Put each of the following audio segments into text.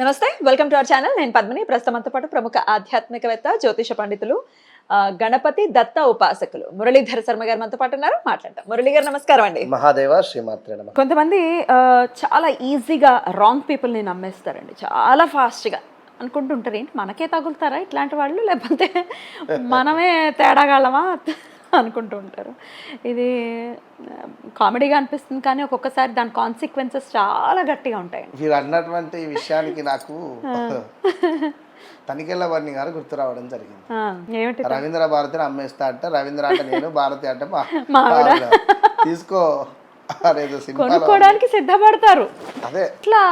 నమస్తే welcome to our channel. నేను పద్మిని. ప్రస్తుతంతో పాటు ప్రముఖ ఆధ్యాత్మికవేత్త జ్యోతిష పండితులు గణపతి దత్త ఉపాసకులు మురళీధర శర్మ గారు మనతో పాటు ఉన్నారు. మాట్లాడతాం మురళీ గారు నమస్కారం అండి. మహాదేవ శ్రీమాత్రే కొంతమంది చాలా ఈజీగా రాంగ్ పీపుల్ని నమ్మేస్తారండి. చాలా ఫాస్ట్గా అనుకుంటుంటారు ఏంటి మనకే తగులుతారా ఇట్లాంటి వాళ్ళు? లేకపోతే మనమే తేడాగాళ్ళమా? అనుకుంటూ ఉంటారు. ఇది కామెడీగా అనిపిస్తుంది కానీ ఒక్కొక్కసారి దాని కాన్సిక్వెన్సెస్ చాలా గట్టిగా ఉంటాయండి మీరు అన్నటువంటి విషయానికి నాకు తనికెళ్ళ వర్ణి గారు గుర్తు రావడం జరిగింది. రవీంద్ర భారతిని అమ్మేస్తా అంటే రవీంద్ర అంటే నేను భారతి అంటే. తీసుకో. కొనుక్కోవడానికి సిద్ధపడతారు. అదే. ఇట్లా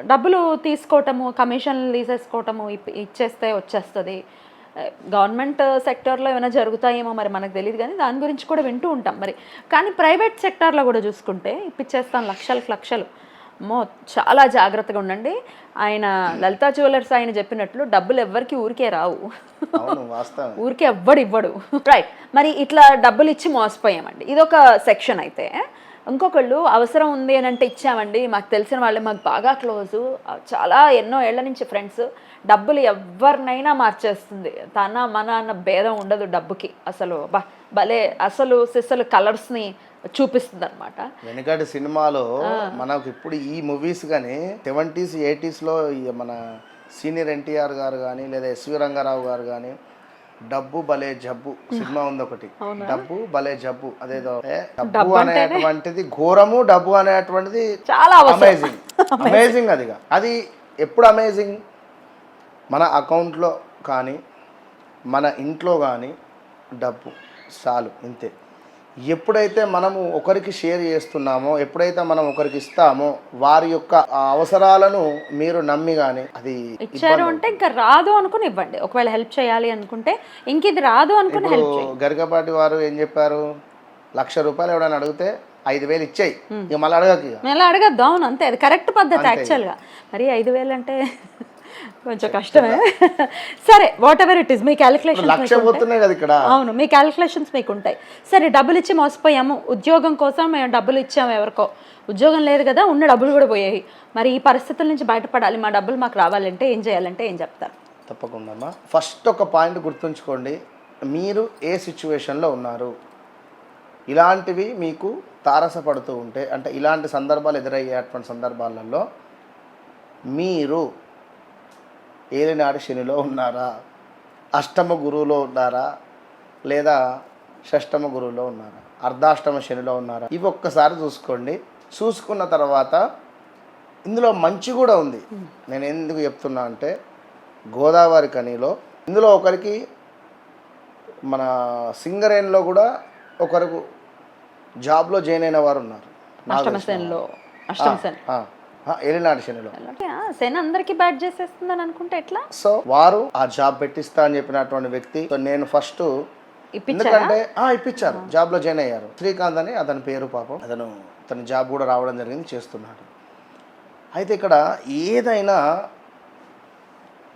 డబ్బులు తీసుకోవటము కమిషన్లు తీసేసుకోవటము ఇచ్చేస్తే వచ్చేస్తుంది. గవర్నమెంట్ సెక్టర్లో ఏమైనా జరుగుతాయేమో మరి మనకు తెలియదు కానీ దాని గురించి కూడా వింటూ ఉంటాం మరి. కానీ ప్రైవేట్ సెక్టార్లో కూడా చూసుకుంటే ఇప్పించేస్తాం లక్షలకు లక్షలు. అమ్మో చాలా జాగ్రత్తగా ఉండండి. ఆయన లలితా జ్యువెలర్స్ ఆయన చెప్పినట్లు డబ్బులు ఎవ్వరికి ఊరికే రావు. ఊరికే ఎవ్వడు ఇవ్వడు. రైట్ మరి ఇట్లా డబ్బులు ఇచ్చి మోసపోయామండి. ఇదొక సెక్షన్ అయితే. ఇంకొకళ్ళు అవసరం ఉంది అని అంటే ఇచ్చామండి. మాకు తెలిసిన వాళ్ళు మాకు బాగా క్లోజు. చాలా ఎన్నో ఏళ్ళ నుంచి ఫ్రెండ్స్. డబ్బులు ఎవరినైనా మార్చేస్తుంది. తన మన అన్న భేదం ఉండదు డబ్బుకి. అసలు బా భలే అసలు సిస్సలు కలర్స్ని చూపిస్తుంది అనమాట వెనకటి సినిమాలో మనకు ఇప్పుడు ఈ మూవీస్ కానీ సెవెంటీస్ ఎయిటీస్లో మన సీనియర్ ఎన్టీఆర్ గారు కానీ లేదా ఎస్వి రంగారావు గారు కానీ డబ్బు భలే జబ్బు సినిమా ఉంది ఒకటి. డబ్బు భలే జబ్బు. అదేదో డబ్బు అనేటువంటిది ఘోరము డబ్బు అనేటువంటిది చాలా అమేజింగ్ అమేజింగ్ అదిగా అది ఎప్పుడు అమేజింగ్ మన అకౌంట్లో కానీ మన ఇంట్లో కానీ డబ్బు చాలు ఇంతే. ఎప్పుడైతే మనము ఒకరికి షేర్ చేస్తున్నామో ఎప్పుడైతే మనం ఒకరికి ఇస్తామో వారి యొక్క అవసరాలను మీరు నమ్మి కానీ అది ఇచ్చారు అంటే ఇంకా రాదు అనుకుని ఇవ్వండి. ఒకవేళ హెల్ప్ చేయాలి అనుకుంటే ఇంక ఇది రాదు అనుకుని హెల్ప్ గరికపాటి వారు ఏం చెప్పారు? లక్ష రూపాయలు ఎవడైనా అడిగితే ఐదు వేలు ఇచ్చేయి. ఇక మళ్ళీ అడగకి. నేను అడగద్దు. అవును అంతే. అది కరెక్ట్ పద్ధతి యాక్చువల్గా మరి ఐదు వేలు అంటే కొంచెం కష్టమే సరే వాట్ ఎవర్ ఇట్ ఇస్ మీ క్యాలిక్యులేషన్ లక్ష పోతున్నాయి కదా ఇక్కడ. అవును మీ క్యాలిక్యులేషన్స్ మీకు ఉంటాయి సరే డబ్బులు ఇచ్చి మోసపోయాము. ఉద్యోగం కోసం మేము డబ్బులు ఇచ్చాము ఎవరికో. ఉద్యోగం లేదు కదా ఉన్న డబ్బులు కూడా పోయాయి. మరి ఈ పరిస్థితుల నుంచి బయటపడాలి మా డబ్బులు మాకు రావాలంటే ఏం చేయాలంటే ఏం చెప్తారు? తప్పకుండా అమ్మా. ఫస్ట్ ఒక పాయింట్ గుర్తుంచుకోండి. మీరు ఏ సిచ్యువేషన్లో ఉన్నారు? ఇలాంటివి మీకు తారసపడుతూ ఉంటే అంటే ఇలాంటి సందర్భాలు ఎదురయ్యేటువంటి సందర్భాలలో మీరు ఏలినాడు శనిలో ఉన్నారా? అష్టమ గురువులో ఉన్నారా? లేదా షష్టమ గురువులో ఉన్నారా? అర్ధాష్టమ శనిలో ఉన్నారా? ఇవి ఒక్కసారి చూసుకోండి. చూసుకున్న తర్వాత ఇందులో మంచి కూడా ఉంది. నేను ఎందుకు చెప్తున్నా అంటే గోదావరి కనిలో ఇందులో ఒకరికి మన సింగరేణిలో కూడా ఒకరికి జాబ్లో జాయిన్ అయిన వారు ఉన్నారు. అష్టమ తెలిసిన శనిలో. శని అందరికి బ్యాట్ చేసేస్తుందని అనుకుంటే ఎట్లా? సో వారు ఆ జాబ్ పెట్టిస్తా అని చెప్పినటువంటి వ్యక్తి సో నేను ఫస్ట్ ఎందుకంటే ఆ, ఇప్పించారు. జాబ్లో జాయిన్ అయ్యారు. శ్రీకాంత్ అని అతని పేరు పాపం. అతను తన జాబ్ కూడా రావడం జరిగింది చేస్తున్నాడు. అయితే ఇక్కడ ఏదైనా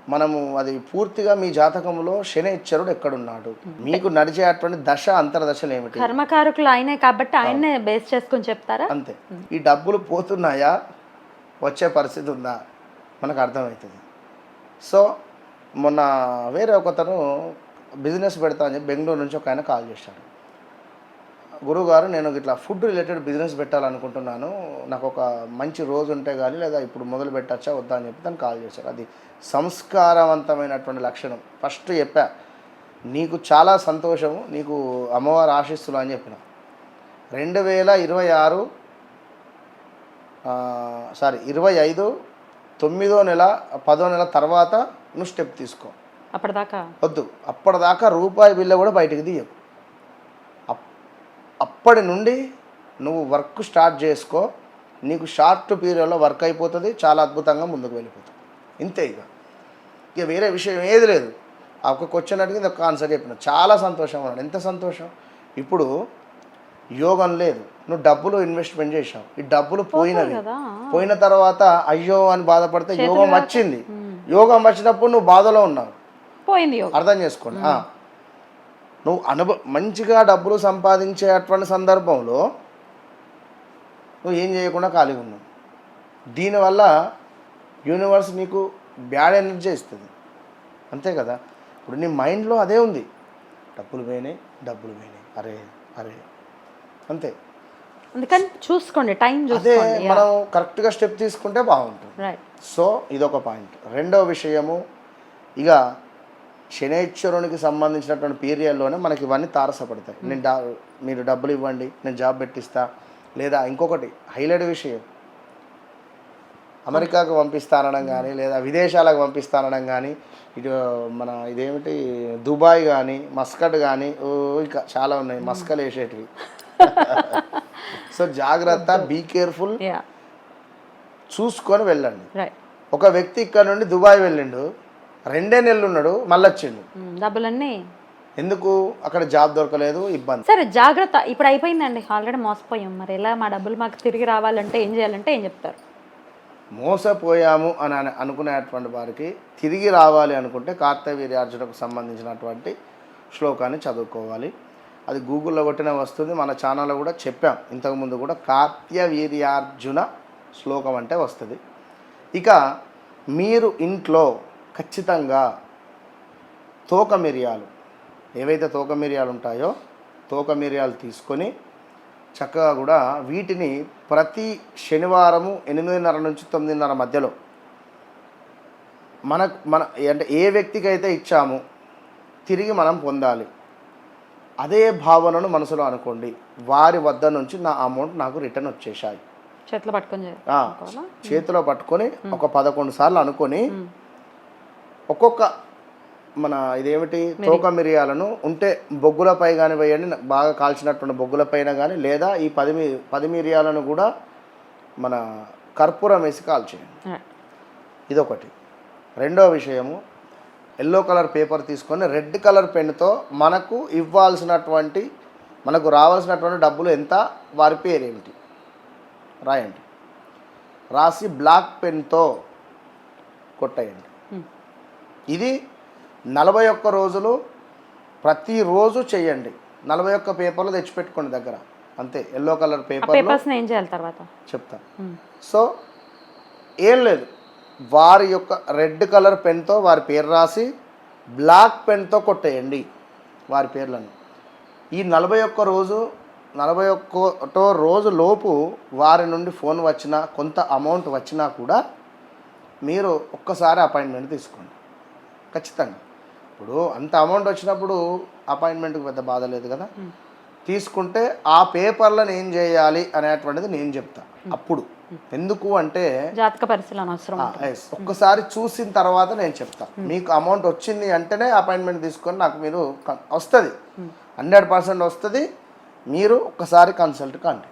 మనము అది పూర్తిగా మీ జాతకంలో శని ఇచ్చరుడు ఎక్కడున్నాడు? మీకు నడిచేటువంటి దశ అంతర్దశలు ఏమిటి? కర్మకారకులు ఆయనే కాబట్టి ఆయన్నే బేస్ చేసుకొని చెప్తారా? అంతే. ఈ డబ్బులు పోతున్నాయా? వచ్చే పరిస్థితి ఉందా? మనకు అర్థమవుతుంది. సో మొన్న వేరే ఒకతను బిజినెస్ పెడతా అని చెప్పి బెంగళూరు నుంచి ఒక ఆయన కాల్ చేశాడు. గురువుగారు నేను ఇట్లా ఫుడ్ రిలేటెడ్ బిజినెస్ పెట్టాలనుకుంటున్నాను. నాకు ఒక మంచి రోజు ఉంటే కానీ లేదా ఇప్పుడు మొదలు పెట్టచ్చా వద్దా అని చెప్పి తను కాల్ చేశాడు. అది సంస్కారవంతమైనటువంటి లక్షణం. ఫస్ట్ చెప్పా నీకు చాలా సంతోషము నీకు అమ్మవారు ఆశిస్తులు అని చెప్పిన. రెండు వేల ఇరవై ఆరు సారీ ఇరవై ఐదు తొమ్మిదో నెల పదో నెల తర్వాత నువ్వు స్టెప్ తీసుకో. అప్పటిదాకా? వద్దు అప్పటిదాకా రూపాయి బిల్ల కూడా బయటికి తీయకు. అప్- అప్పటి నుండి నువ్వు వర్క్ స్టార్ట్ చేసుకో నీకు షార్ట్ పీరియడ్లో వర్క్ అయిపోతుంది చాలా అద్భుతంగా ముందుకు వెళ్ళిపోతుంది ఇంతే ఇక. ఇక వేరే విషయం ఏది లేదు. ఆ ఒక క్వశ్చన్ అడిగింది ఒక ఆన్సర్ చెప్పిన. చాలా సంతోషం అన్నాడు ఎంత సంతోషం? ఇప్పుడు యోగం లేదు. నువ్వు డబ్బులు ఇన్వెస్ట్మెంట్ చేసావు ఈ డబ్బులు పోయినవి. పోయిన తర్వాత అయ్యో అని బాధపడితే యోగం వచ్చింది. యోగం వచ్చినప్పుడు నువ్వు బాధలో ఉన్నావు. పోయింది అర్థం చేసుకోండి. నువ్వు అనుభవ మంచిగా డబ్బులు సంపాదించేటువంటి సందర్భంలో నువ్వు ఏం చేయకుండా ఖాళీగా ఉన్నావు. దీనివల్ల యూనివర్స్ నీకు బ్యాడ్ ఎనర్జీ ఇస్తుంది. అంతే కదా? ఇప్పుడు నీ మైండ్లో అదే ఉంది. డబ్బులు పోయినాయి డబ్బులు పోయినాయి. అరే అరే. అంతే. అందుకని చూసుకోండి టైం అదే మనం కరెక్ట్గా స్టెప్ తీసుకుంటే బాగుంటుంది. సో ఇదొక పాయింట్. రెండో విషయము ఇక శనేశ్వరునికి సంబంధించినటువంటి పీరియడ్లోనే మనకి ఇవన్నీ తారసపడతాయి. నేను డా మీరు డబ్బులు ఇవ్వండి నేను జాబ్ పెట్టిస్తా. లేదా ఇంకొకటి హైలైట్ విషయం. అమెరికాకు పంపిస్తానడం కానీ లేదా విదేశాలకు పంపిస్తానడం కానీ ఇటు మన ఇదేమిటి దుబాయ్ కానీ మస్కట్ కానీ ఓ ఇంకా చాలా ఉన్నాయి. మస్కలు వేసేటివి సో జాగ్రత్త బీ కేర్ఫుల్ చూసుకొని వెళ్ళండి. ఒక వ్యక్తి ఇక్కడ నుండి దుబాయ్ వెళ్ళిండు. రెండే నెలలు ఉన్నాడు మళ్ళీ వచ్చిండు డబ్బులన్నీ. ఎందుకు? అక్కడ జాబ్ దొరకలేదు ఇబ్బంది. సరే జాగ్రత్త. ఇప్పుడు అయిపోయిందండి. ఆల్రెడీ మోసపోయాం. మరి ఎలా మా డబ్బులు మాకు తిరిగి రావాలంటే ఏం చేయాలంటే ఏం చెప్తారు? మోసపోయాము అని అన- అనుకునేటువంటి వారికి తిరిగి రావాలి అనుకుంటే కార్తవీర్యార్జునకు సంబంధించినటువంటి శ్లోకాన్ని చదువుకోవాలి. అది గూగుల్లో కొట్టిన వస్తుంది. మన ఛానల్లో కూడా చెప్పాం. ఇంతకుముందు కూడా కార్త్యవీర్యార్జున శ్లోకం అంటే వస్తుంది. ఇక మీరు ఇంట్లో ఖచ్చితంగా తోక మిరియాలు ఏవైతే తోక మిరియాలు ఉంటాయో తోక మిరియాలు తీసుకొని చక్కగా కూడా వీటిని ప్రతి శనివారము ఎనిమిదిన్నర నుంచి తొమ్మిదిన్నర మధ్యలో మన మన అంటే ఏ వ్యక్తికి అయితే ఇచ్చామో తిరిగి మనం పొందాలి. అదే భావనను మనసులో అనుకోండి. వారి వద్ద నుంచి నా అమౌంట్ నాకు రిటర్న్ వచ్చేసాయి చేతిలో పట్టుకొని? చేతిలో పట్టుకొని ఒక పదకొండు సార్లు అనుకొని ఒక్కొక్క మన ఇదేమిటి? తోక మిరియాలను ఉంటే బొగ్గులపై కానీ వేయండి. బాగా కాల్చినటువంటి బొగ్గుల పైన కానీ లేదా ఈ పది పది మిరియాలను కూడా మన కర్పూరం వేసి కాల్చేయండి. ఇదొకటి. రెండో విషయము ఎల్లో కలర్ పేపర్ తీసుకొని రెడ్ కలర్ పెన్తో మనకు ఇవ్వాల్సినటువంటి మనకు రావాల్సినటువంటి డబ్బులు ఎంత వారి పేరు ఏమిటి రాయండి. రాసి బ్లాక్ పెన్తో కొట్టేయండి. ఇది నలభై ఒక్క రోజులు ప్రతిరోజు చేయండి. నలభై ఒక్క పేపర్లు తెచ్చిపెట్టుకోండి దగ్గర. అంతే ఎల్లో కలర్ ఆ పేపర్లు పేపర్స్ ఏం చేయాలి తర్వాత? చెప్తా. Hmm. సో ఏం లేదు. వారి యొక్క రెడ్ కలర్ పెన్తో వారి పేరు రాసి బ్లాక్ పెన్తో కొట్టేయండి వారి పేర్లను. ఈ నలభై ఒక్క రోజు నలభై ఒక్కటో రోజు లోపు వారి నుండి ఫోన్ వచ్చినా కొంత అమౌంట్ వచ్చినా కూడా మీరు ఒక్కసారి అపాయింట్మెంట్ తీసుకోండి. ఖచ్చితంగా. ఇప్పుడు అంత అమౌంట్ వచ్చినప్పుడు అపాయింట్మెంట్కి పెద్ద బాధ లేదు కదా? తీసుకుంటే ఆ పేపర్లను ఏం చేయాలి అనేటువంటిది నేను చెప్తా. అప్పుడు. ఎందుకు అంటే జాతక పరిశీలన. ఒక్కసారి చూసిన తర్వాత నేను చెప్తా. మీకు అమౌంట్ వచ్చింది అంటేనే అపాయింట్మెంట్ తీసుకొని నాకు మీరు వస్తుంది. హండ్రెడ్ పర్సెంట్ వస్తుంది. మీరు ఒక్కసారి కన్సల్ట్ కండి.